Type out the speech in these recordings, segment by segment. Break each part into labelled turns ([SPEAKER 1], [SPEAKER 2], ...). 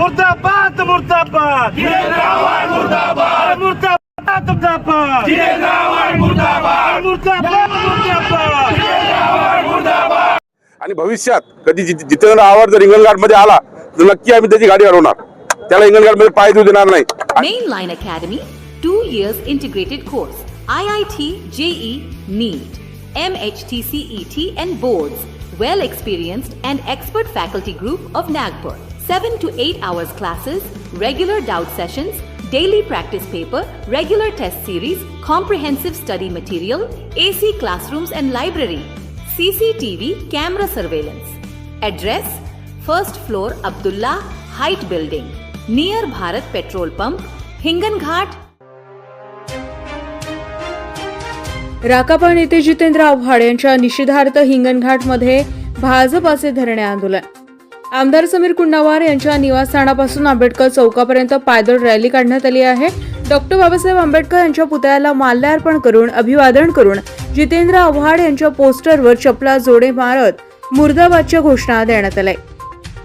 [SPEAKER 1] मुर्दाबाद मुर्दाबाद मुर्दाबाद मुर्दाबाद मुर्दाबाद मुर्दाबाद
[SPEAKER 2] आणि भविष्यात कधी जि- जितेंद्र आव्हाड जर हिंगणघाटमध्ये आला तर नक्की आम्ही त्याची गाडी हरवणार त्याला हिंगणघाटमध्ये पाय देऊ देणार नाही
[SPEAKER 3] Mainline Academy, two years integrated course, IIT, JE, NEET, MHTCET E and boards, well experienced and expert faculty group of Nagpur. 7 to 8 hours classes, regular doubt sessions, daily practice paper, regular test series, comprehensive study material, AC classrooms and library, CCTV camera surveillance. Address First floor Abdullah Height Building, near Bharat Petrol Pump, Hinganghat,
[SPEAKER 4] राकापण येथे जितेंद्र आव्हाड यांच्या निषेधार्थ हिंगणघाटमध्ये भाजपाचे धरणे आंदोलन आमदार समीर कुंडावार यांच्या निवासस्थानापासून आंबेडकर चौकापर्यंत पायदळ रॅली काढण्यात आली आहे. डॉक्टर बाबासाहेब आंबेडकर यांच्या पुतळ्याला माल्यार्पण करून अभिवादन करून जितेंद्र आव्हाड यांच्या पोस्टरवर चपला जोडे मारत मुर्दाबादच्या घोषणा देण्यात आल्या.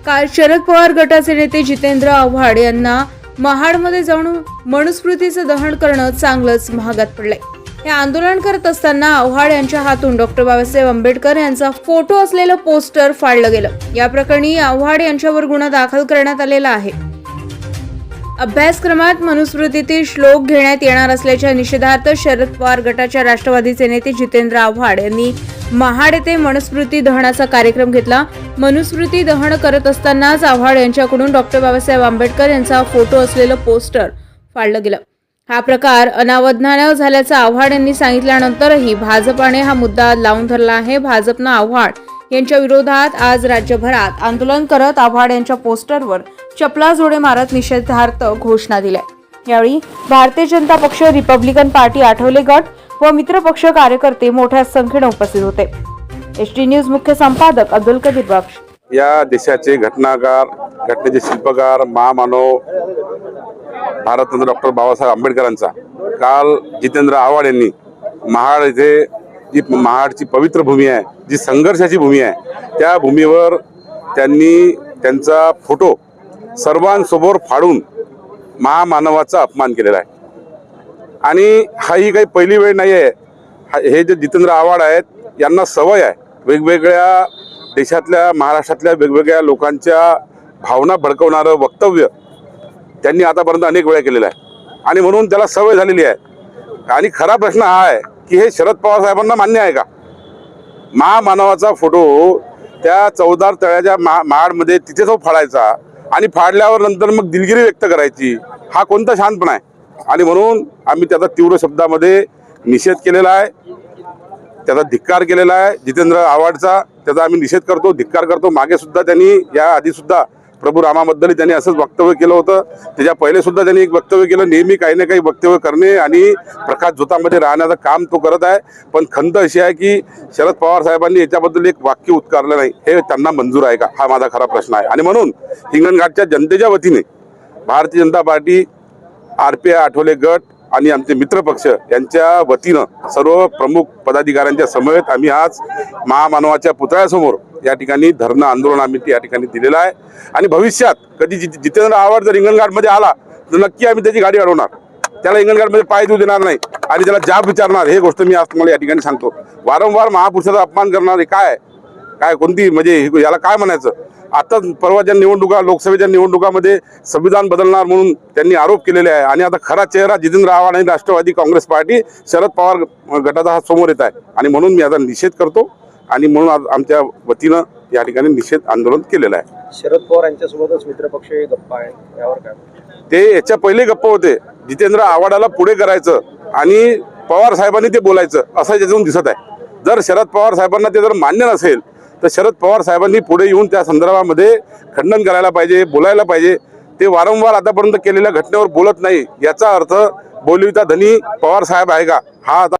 [SPEAKER 4] काल शरद पवार गटाचे नेते जितेंद्र आव्हाड यांना महाडमध्ये जाऊन मनुस्मृतीचं दहन करणं चांगलंच महागात पडलंय. हे आंदोलन करत असताना आव्हाड यांच्या हातून डॉक्टर बाबासाहेब आंबेडकर यांचा फोटो असलेलं पोस्टर फाडलं गेलं. या प्रकरणी आव्हाड यांच्यावर गुन्हा दाखल करण्यात आलेला आहे. अभ्यासक्रमात मनुस्मृतीतील श्लोक घेण्यात येणार असल्याच्या निषेधार्थ शरद पवार गटाच्या राष्ट्रवादीचे नेते जितेंद्र आव्हाड यांनी महाड येथे मनुस्मृती दहनाचा कार्यक्रम घेतला. मनुस्मृती दहन करत असतानाच आव्हाड यांच्याकडून डॉक्टर बाबासाहेब आंबेडकर यांचा फोटो असलेलं पोस्टर फाडलं गेलं. हा प्रकार अनावधानानं झाल्याचं आव्हाड यांनी सांगितल्यानंतरही भाजपाने हा मुद्दा लावून धरला आहे. भाजपनं आव्हाड यांच्या विरोधात आज राज्यभरात आंदोलन करत आव्हाड यांच्या पोस्टरवर चपला जोडे मारत निषेधार्थ घोषणा दिल्या. यावेळी भारतीय जनता पक्ष रिपब्लिकन पार्टी आठवले गट व मित्र पक्ष कार्यकर्ते मोठ्या संख्येने उपस्थित होते. एच टी न्यूज मुख्य संपादक अब्दुल कबीर बक्ष
[SPEAKER 2] या देशाचे घटनाकार घटनेचे शिल्पकार महामानव भारतरत्न डॉक्टर बाबासाहेब आंबेडकरांचा. काल जितेंद्र आव्हाड यांनी महाड येथे जी महाडची पवित्र भूमी आहे जी संघर्षाची भूमी आहे त्या भूमीवर त्यांनी त्यांचा फोटो सर्वांसमोर फाडून महामानवाचा अपमान केलेला आहे. आणि हा ही काही पहिली वेळ नाही आहे हा- हे जे जितेंद्र आव्हाड आहेत यांना सवय आहे. वेगवेगळ्या देशातल्या महाराष्ट्रातल्या वेगवेगळ्या लोकांच्या भावना भडकवणारं वक्तव्य त्यांनी आतापर्यंत अनेक वेळा केलेला आहे. आणि म्हणून त्याला सवय झालेली आहे. आणि खरा प्रश्न हा आहे की हे शरद पवार साहेबांना मान्य आहे का? महामानवाचा फोटो त्या चौदार तळ्याच्या मा महाडमध्ये तिथे तो फाडायचा आणि फाडल्यावर नंतर मग दिलगिरी व्यक्त करायची. हा कोणता शांतपणा आहे? आणि म्हणून आम्ही त्याचा तीव्र शब्दामध्ये निषेध केलेला आहे. त्याचा धिक्कार केलेला आहे. जितेंद्र आव्हाडचा त्याचा आम्ही निषेध करतो धिक्कार करतो. मागे सुद्धा त्यांनी या आधी सुद्धा प्रभू रामाबद्दल त्यांनी असंच वक्तव्य केलं होतं. त्याच्या पहिले सुद्धा त्यांनी एक वक्तव्य केलं नेहमी काही ना काही वक्तव्य करणे आणि प्रकाश झोतामध्ये राहण्याचं काम तो करत आहे. पण खंत अशी आहे की शरद पवार साहेबांनी याच्याबद्दल एक वाक्य उत्कारलं नाही. हे त्यांना मंजूर आहे का? हा माझा खरा प्रश्न आहे. आणि म्हणून हिंगणघाटच्या जनतेच्या वतीने Bharatiya Janata Party R P I Athawale गट आणि आमचे मित्रपक्ष यांच्या वतीनं सर्व प्रमुख पदाधिकाऱ्यांच्या समवेत आम्ही आज महामानवाच्या पुतळ्यासमोर या ठिकाणी धरणं आंदोलन आम्ही या ठिकाणी दिलेलं आहे. आणि भविष्यात कधी जि- जितेंद्र आव्हाड जर हिंगणघाटमध्ये आला तर नक्की आम्ही त्याची गाडी अडवणार. त्याला हिंगणघाटमध्ये पाय देऊ देणार नाही. आणि त्याला जाब विचारणार हे गोष्ट मी आज तुम्हाला या ठिकाणी सांगतो. वारंवार महापुरुषाचा अपमान करणार हे काय आहे? काय कोणती म्हणजे याला काय म्हणायचं? आता परवाच्या निवडणुका लोकसभेच्या निवडणुकामध्ये संविधान बदलणार म्हणून त्यांनी आरोप केलेले आहे. आणि आता खरा चेहरा जितेंद्र आव्हाड आणि राष्ट्रवादी काँग्रेस पार्टी शरद पवार गटाचा हा समोर येत आहे. आणि म्हणून मी आता निषेध करतो. आणि म्हणून आज आमच्या वतीनं या ठिकाणी निषेध आंदोलन केलेलं आहे.
[SPEAKER 5] शरद पवार यांच्यासोबतच मित्रपक्ष गप्पा आहे यावर काय?
[SPEAKER 2] ते याच्या पहिले गप्प होते. जितेंद्र आव्हाडाला पुढे करायचं आणि पवार साहेबांनी ते बोलायचं असं याच्यातून दिसत आहे. जर शरद पवार साहेबांना ते जर मान्य नसेल तर शरद पवार साहेबांनी पुढे येऊन त्या संदर्भामध्ये खंडन करायला पाहिजे बोलायला पाहिजे. ते वारंवार आतापर्यंत केलेल्या घटनेवर बोलत नाही. याचा अर्थ बोलविता धनी पवार साहेब आहे का? हा आता